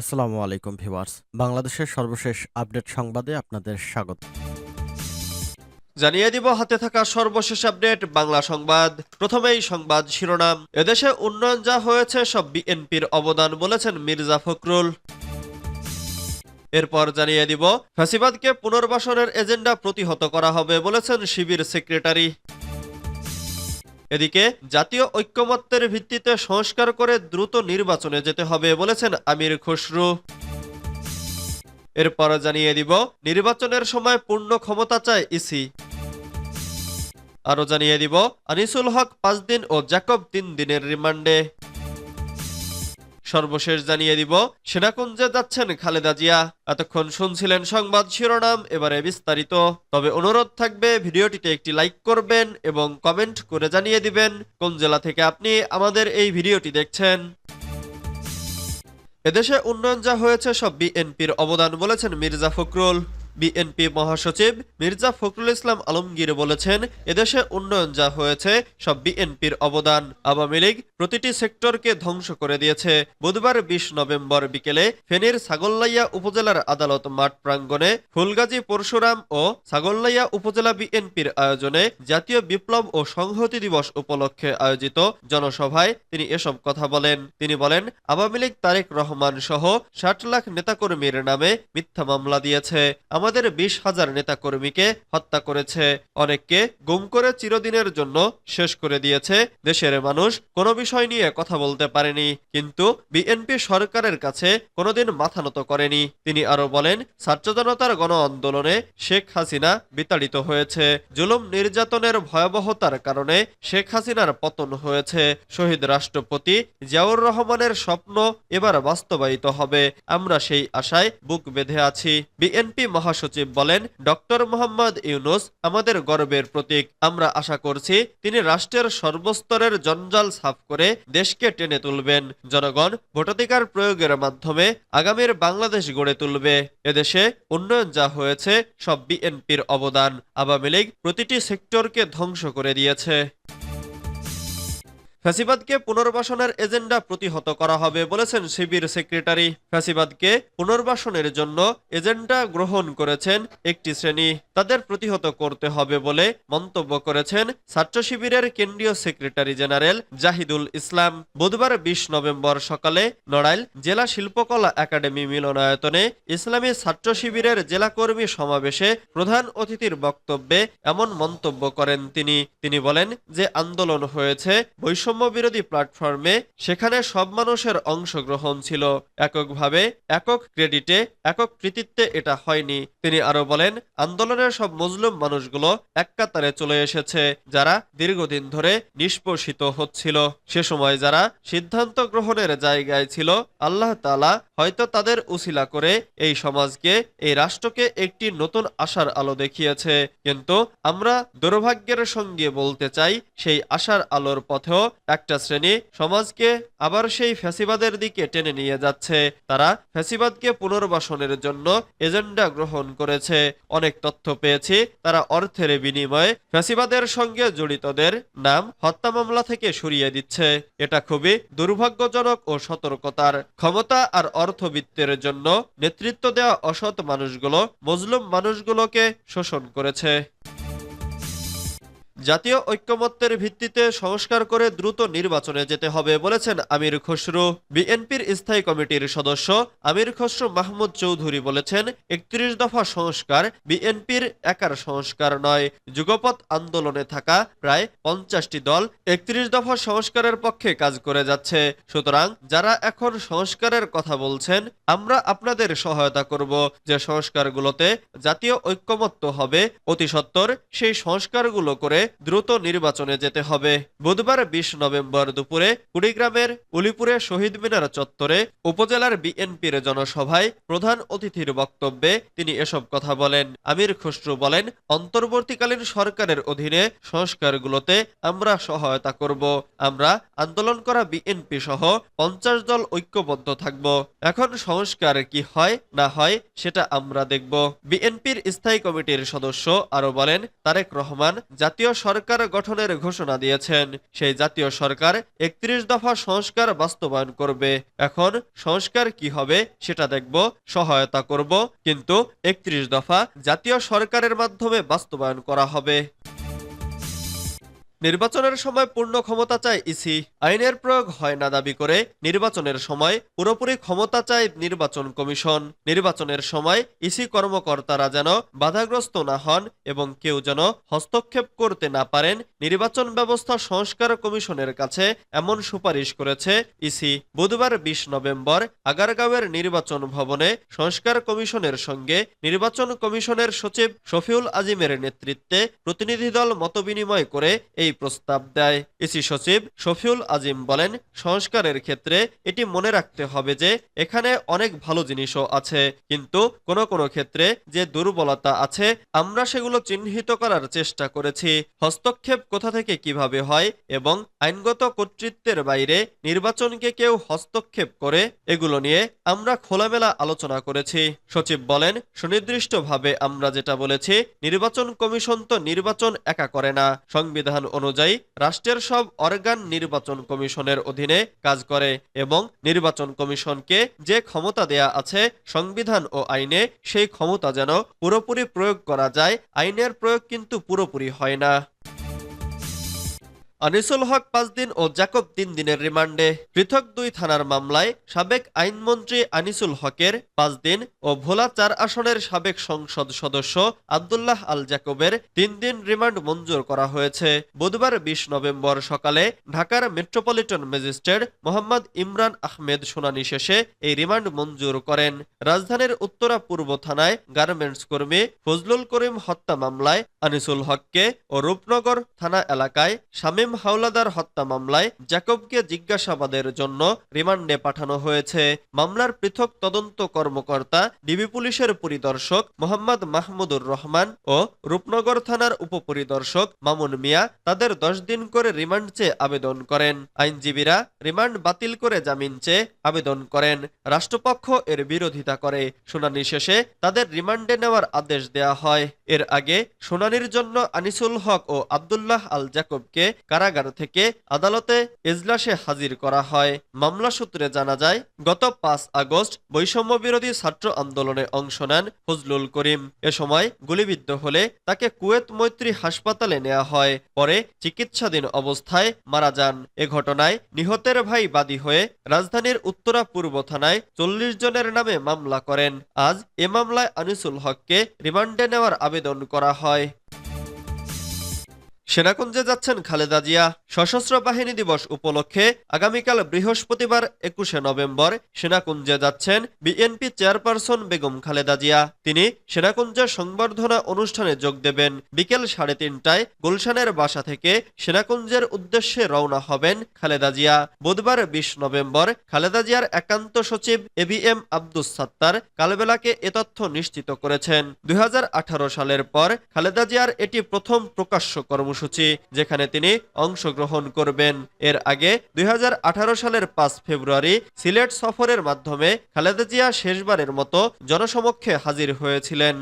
আসসালামু আলাইকুম ভিউয়ার্স। বাংলাদেশের সর্বশেষ আপডেট সংবাদে আপনাদের স্বাগত। জানিয়ে দিব, হাতে থাকা সর্বশেষ আপডেট, বাংলা সংবাদ। প্রথমেই সংবাদ শিরোনাম। এদেশে উন্নয়ন যা হয়েছে, সব বিএনপির অবদান বলেছেন মির্জা ফখরুল। এরপর জানিয়ে দিব, ফ্যাসিবাদকে পুনর্বাসনের এজেন্ডা প্রতিহত করা হবে বলেছেন শিবির সেক্রেটারি। এদিকে জাতীয় ঐক্যমত্যের ভিত্তিতে সংস্কার করে দ্রুত নির্বাচনে যেতে হবে বলেছেন আমির খসরু। এরপর জানিয়ে দিব, নির্বাচনের সময় পূর্ণ ক্ষমতা চায় ইসি। আরও জানিয়ে দিব, আনিসুল হক পাঁচ দিন ও জ্যাকব তিন দিনের রিমান্ডে। সর্বশেষ জানিয়ে দিব, সেনাকুঞ্জে যাচ্ছেন খালেদা জিয়া। এতক্ষণ শুনছিলেন সংবাদ শিরোনাম, এবারে বিস্তারিত। তবে অনুরোধ থাকবে, ভিডিওটিতে একটি লাইক করবেন এবং কমেন্ট করে জানিয়ে দিবেন কোন জেলা থেকে আপনি আমাদের এই ভিডিওটি দেখছেন। এদেশে উন্নয়ন যা হয়েছে সব বিএনপির অবদান বলেছেন মির্জা ফখরুল। বিএনপি মহাসচিব মির্জা ফখরুল ইসলাম আলমগীর বলেছেন, এদেশে উন্নয়ন যা হয়েছে, সব বিএনপির অবদান। আওয়ামী লীগ প্রতিটি সেক্টরকে ধ্বংস করে দিয়েছে। বুধবার বিশ নভেম্বর বিকেলে ফেনীর ছাগলনাইয়া উপজেলার আদালত মাঠ প্রাঙ্গণে ফুলগাজী পরশুরাম ও ছাগলনাইয়া উপজেলা বিএনপির আয়োজনে জাতীয় বিপ্লব ও সংহতি দিবস উপলক্ষে আয়োজিত জনসভায় তিনি এসব কথা বলেন। তিনি বলেন, আওয়ামী লীগ তারেক রহমান সহ ষাট লাখ নেতাকর্মীর নামে মিথ্যা মামলা দিয়েছে। আমাদের বিশ হাজার নেতাকর্মীকে হত্যা করেছে। অনেককে গুম করে চিরদিনের জন্য শেষ করে দিয়েছে। দেশের মানুষ কোনো বিষয় নিয়ে কথা বলতে পারেনি, কিন্তু বিএনপি সরকারের কাছে কোনোদিন মাথা নত করেনি। তিনি আরও বলেন জনতার গণ আন্দোলনে শেখ হাসিনা বিতাড়িত হয়েছে। জুলুম নির্যাতনের ভয়াবহতার কারণে শেখ হাসিনার পতন হয়েছে। শহীদ রাষ্ট্রপতি জিয়াউর রহমানের স্বপ্ন এবার বাস্তবায়িত হবে। আমরা সেই আশায় বুক বেঁধে আছি। বিএনপি মহাসচিব বলেন, ডক্টর মোহাম্মদ ইউনুস আমাদের গর্বের প্রতীক। আমরা আশা করছি তিনি রাষ্ট্রের সর্বস্তরের জঞ্জাল সাফ করে দেশকে টেনে তুলবেন। জনগণ ভোটাধিকার প্রয়োগের মাধ্যমে আগামীর বাংলাদেশ গড়ে তুলবে। এদেশে উন্নয়ন যা হয়েছে সব বিএনপির অবদান। আওয়ামী লীগ প্রতিটি সেক্টরকে ধ্বংস করে দিয়েছে। ফ্যাসিবাদকে পুনর্বাসনের এজেন্ডা প্রতিহত করা হবে বলেছেন শিবির সেক্রেটারি। ফ্যাসিবাদকে পুনর্বাসনের জন্য এজেন্ডা গ্রহণ করেছেন একটি শ্রেণি। তাদের প্রতিহত করতে হবে বলে মন্তব্য করেছেন ছাত্র শিবিরের কেন্দ্রীয় সেক্রেটারি জেনারেল জাহিদুল ইসলাম। বুধবার বিশ নভেম্বর সকালে নড়াইল জেলা শিল্পকলা একাডেমি মিলনায়তনে ইসলামী ছাত্র শিবিরের জেলাকর্মী সমাবেশে প্রধান অতিথির বক্তব্যে এমন মন্তব্য করেন তিনি। তিনি বলেন যে আন্দোলন হয়েছে বৈষম্য বৈষম্য বিরোধী প্ল্যাটফর্মে সেখানে সব মানুষের অংশগ্রহণ ছিল। এককভাবে, একক ক্রেডিটে, একক কৃতিত্বে এটা হয়নি। তিনি আরও বলেন, আন্দোলনের সব মজলুম মানুষগুলো এক কাতারে চলে এসেছে, যারা দীর্ঘদিন ধরে নিষ্পোষিত হচ্ছিল। সে সময় যারা সিদ্ধান্ত গ্রহণের জায়গায় ছিল, আল্লাহ তালা হয়তো তাদের উসিলা করে এই সমাজকে, এই রাষ্ট্রকে একটি নতুন আশার আলো দেখিয়েছে। কিন্তু আমরা দুর্ভাগ্যের সঙ্গে বলতে চাই, সেই আশার আলোর পথেও একটা শ্রেণি সমাজকে আবার সেই ফ্যাসিবাদের দিকে টেনে নিয়ে যাচ্ছে। তারা ফ্যাসিবাদকে পুনর্বাসনের জন্য এজেন্ডা গ্রহণ করেছে। অনেক তথ্য পেয়েছি। তারা অর্থের বিনিময়ে ফ্যাসিবাদের সঙ্গে জড়িতদের নাম হত্যা মামলা থেকে সরিয়ে দিচ্ছে। এটা খুবই দুর্ভাগ্যজনক ও সতর্কতার। ক্ষমতা আর অর্থবিত্তের জন্য নেতৃত্ব দেওয়া অসৎ মানুষগুলো, মজলুম মানুষগুলোকে শোষণ করেছে। জাতীয় ঐক্যমত্যের ভিত্তিতে সংস্কার করে দ্রুত নির্বাচনে যেতে হবে বলেছেন আমির খসরু। বিএনপির স্থায়ী কমিটির সদস্য আমির খসরু মাহমুদ চৌধুরী বলেছেন, একত্রিশ দফা সংস্কার বিএনপির একার সংস্কার নয়। যুগপৎ আন্দোলনে থাকা প্রায় পঞ্চাশটি দল একত্রিশ দফা সংস্কারের পক্ষে কাজ করে যাচ্ছে। সুতরাং যারা এখন সংস্কারের কথা বলছেন, আমরা আপনাদের সহায়তা করব। যে সংস্কারগুলোতে জাতীয় ঐক্যমত্য হবে, অতি সত্বর সেই সংস্কারগুলো করে দ্রুত নির্বাচনে যেতে হবে। বুধবার বিশ নভেম্বর দুপুরে কুড়িগ্রামের উলিপুরে শহীদ মিনার চত্বরে উপজেলার বিএনপির জনসভায় প্রধান অতিথির বক্তব্যে তিনি এসব কথা বলেন। আমির খসরু বলেন, অন্তর্বর্তীকালীন সরকারের অধীনে সংস্কারগুলোতে আমরা সহায়তা করব। আমরা আন্দোলন করা বিএনপি সহ পঞ্চাশ দল ঐক্যবদ্ধ থাকব। এখন সংস্কার কি হয়, না হয়, সেটা আমরা দেখব। বিএনপির স্থায়ী কমিটির সদস্য আরও বলেন, তারেক রহমান জাতীয় সরকার গঠনের ঘোষণা দিয়েছেন। সেই জাতীয় সরকার একত্রিশ দফা সংস্কার বাস্তবায়ন করবে। এখন সংস্কার কি হবে সেটা দেখব, সহায়তা করব, কিন্তু একত্রিশ দফা জাতীয় সরকারের মাধ্যমে বাস্তবায়ন করা হবে। নির্বাচনের সময় পূর্ণ ক্ষমতা চায় ইসি। আইনের প্রয়োগ হয় না দাবি করে নির্বাচনের সময় পুরোপুরি ক্ষমতা চায় নির্বাচন কমিশন। নির্বাচনের সময় ইসি কর্মকর্তারা যেন বাধাগ্রস্ত না হন এবং কেউ যেন হস্তক্ষেপ করতে না পারেন, নির্বাচন ব্যবস্থা সংস্কার কমিশনের কাছে এমন সুপারিশ করেছে ইসি। বুধবার বিশ নভেম্বর আগারগাঁওয়ের নির্বাচন ভবনে সংস্কার কমিশনের সঙ্গে নির্বাচন কমিশনের সচিব শফিউল আজিমের নেতৃত্বে প্রতিনিধি দল মতবিনিময় করে এই প্রস্তাব দেয়। ইসি সচিব শফিউল আজিম বলেন, সংস্কারের ক্ষেত্রে এটি মনে রাখতে হবে যে এখানে অনেক ভালো জিনিসও আছে। কিন্তু কোনো কোনো ক্ষেত্রে যে দুর্বলতা আছে, আমরা সেগুলো চিহ্নিত করার চেষ্টা করেছি। হস্তক্ষেপ কোথা থেকে কীভাবে হয় এবং আইনগত কর্তৃত্বের বাইরে নির্বাচনকে কেউ হস্তক্ষেপ করে, এগুলো নিয়ে আমরা খোলামেলা আলোচনা করেছি। সচিব বলেন, সুনির্দিষ্টভাবে আমরা যেটা বলেছি, নির্বাচন কমিশন তো নির্বাচন একা করে না। সংবিধান অনুযায়ী রাষ্ট্রের সব অর্গান নির্বাচন কমিশনের অধীনে কাজ করে এবং নির্বাচন কমিশনকে যে ক্ষমতা দেয়া আছে সংবিধান ও আইনে, সেই ক্ষমতা যেন পুরোপুরি প্রয়োগ করা যায়, আইনের প্রয়োগ কিন্তু পুরোপুরি হয় না। আনিসুল হক পাঁচ দিন ও জাকব তিন দিনের রিমান্ডে। পৃথক দুই থানার মামলায় সাবেক আইনমন্ত্রী আনিসুল হকের পাঁচ দিন ও ভোলা চার আসনের সাবেক সংসদ সদস্য আবদুল্লাহ আল জাকবের তিন দিন রিমান্ড মঞ্জুর করা হয়েছে। বুধবার বিশ নভেম্বর সকালে ঢাকার মেট্রোপলিটন ম্যাজিস্ট্রেট মোহাম্মদ ইমরান আহমেদ শুনানি শেষে এই রিমান্ড মঞ্জুর করেন। রাজধানীর উত্তরা পূর্ব থানায় গার্মেন্টস কর্মী ফজলুল করিম হত্যা মামলায় আনিসুল হককে ও রূপনগর থানা এলাকায় শামীম হাওলাদার হত্যা মামলায় জ্যাকবকে জিজ্ঞাসাবাদের জন্য রিমান্ডে পাঠানো হয়েছে। মামলার পৃথক তদন্ত কর্মকর্তা ডিবি পুলিশের পরিদর্শক মোহাম্মদ মাহমুদুর রহমান ও রূপনগর থানার উপপরিদর্শক মামুন মিয়া তাদের দশ দিন করে রিমান্ড চেয়ে আবেদন করেন। আইনজীবীরা রিমান্ড বাতিল করে জামিন চেয়ে আবেদন করেন। রাষ্ট্রপক্ষ এর বিরোধিতা করে। শুনানি শেষে তাদের রিমান্ডে নেওয়ার আদেশ দেয়া হয়। এর আগে শুনানির জন্য আনিসুল হক ও আবদুল্লাহ আল জাকবকে কারাগার থেকে আদালতে এজলাসে হাজির করা হয়। মামলা সূত্রে জানা যায়, গত পাঁচ আগস্ট বৈষম্য বিরোধী ছাত্র আন্দোলনে অংশ নেন ফজলুল করিম। এ সময় গুলিবিদ্ধ হলে তাকে কুয়েত মৈত্রী হাসপাতালে নেওয়া হয়। পরে চিকিৎসাধীন অবস্থায় মারা যান। এ ঘটনায় নিহতের ভাই বাদী হয়ে রাজধানীর উত্তরা পূর্ব থানায় চল্লিশ জনের নামে মামলা করেন। আজ এ মামলায় আনিসুল হককে রিমান্ডে নেওয়ার আবেদন করা হয়। সেনাকুঞ্জে যাচ্ছেন খালেদা জিয়া। সশস্ত্র বাহিনী দিবস উপলক্ষে আগামীকাল বৃহস্পতিবার একুশে নভেম্বর সেনাকুঞ্জে যাচ্ছেন বিএনপি চেয়ারপারসন বেগম খালেদা জিয়া। তিনি সেনাকুঞ্জের সংবর্ধনা অনুষ্ঠানে যোগ দেবেন। বিকেল সাড়ে তিনটায় গুলশানের বাসা থেকে সেনাকুঞ্জের উদ্দেশ্যে রওনা হবেন খালেদা জিয়া। বুধবার বিশ নভেম্বর খালেদা জিয়ার একান্ত সচিব এবিএম আব্দুস সাত্তার কালবেলাকে এ তথ্য নিশ্চিত করেছেন। দুই হাজার আঠারো সালের পর খালেদা জিয়ার এটি প্রথম প্রকাশ্য কর্মসূচি, যেখানে তিনি অংশগ্রহণ করবেন। এর আগে দুই হাজার আঠারো সালের পাঁচ ফেব্রুয়ারি সিলেট সফরের মাধ্যমে খালেদা জিয়া শেষবারের মতো জনসমক্ষে হাজির হয়েছিলেন।